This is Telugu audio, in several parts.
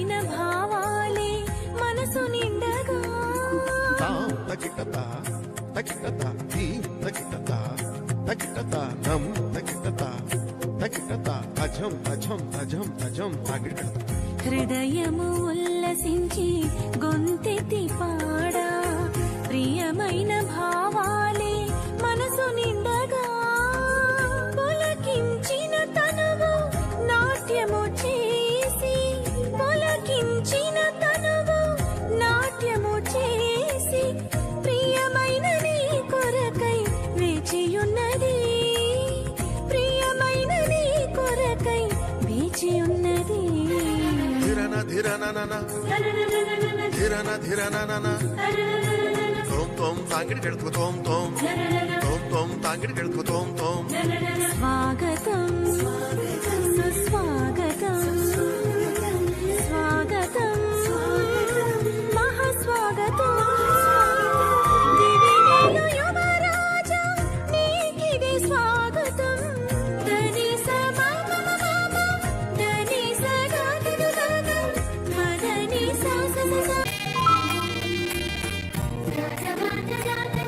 నిండిన భావాలే మనసు నిండగా. హృదయము ఉల్లసించి గొంతెతి పాడా. ప్రియమైన భా ధిరన ధిరన నన తోం తోం తాంగిడి కెడుకు తోం తోం తోం తోం తాంగిడి కెడుకు తోం తోం స్వాగతం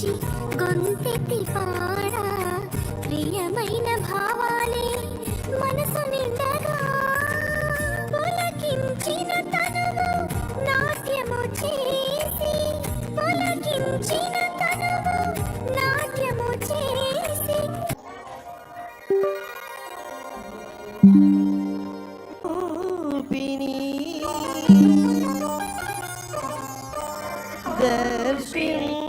నుంచి గొంతెత్తి పాడా ప్రియమైన భావాలే మనసు నిండగా. పొలకించిన నాట్యము చేసి పొలకించిన తనువు నాట్యము చేసి. రూపిణీ దర్శిణీ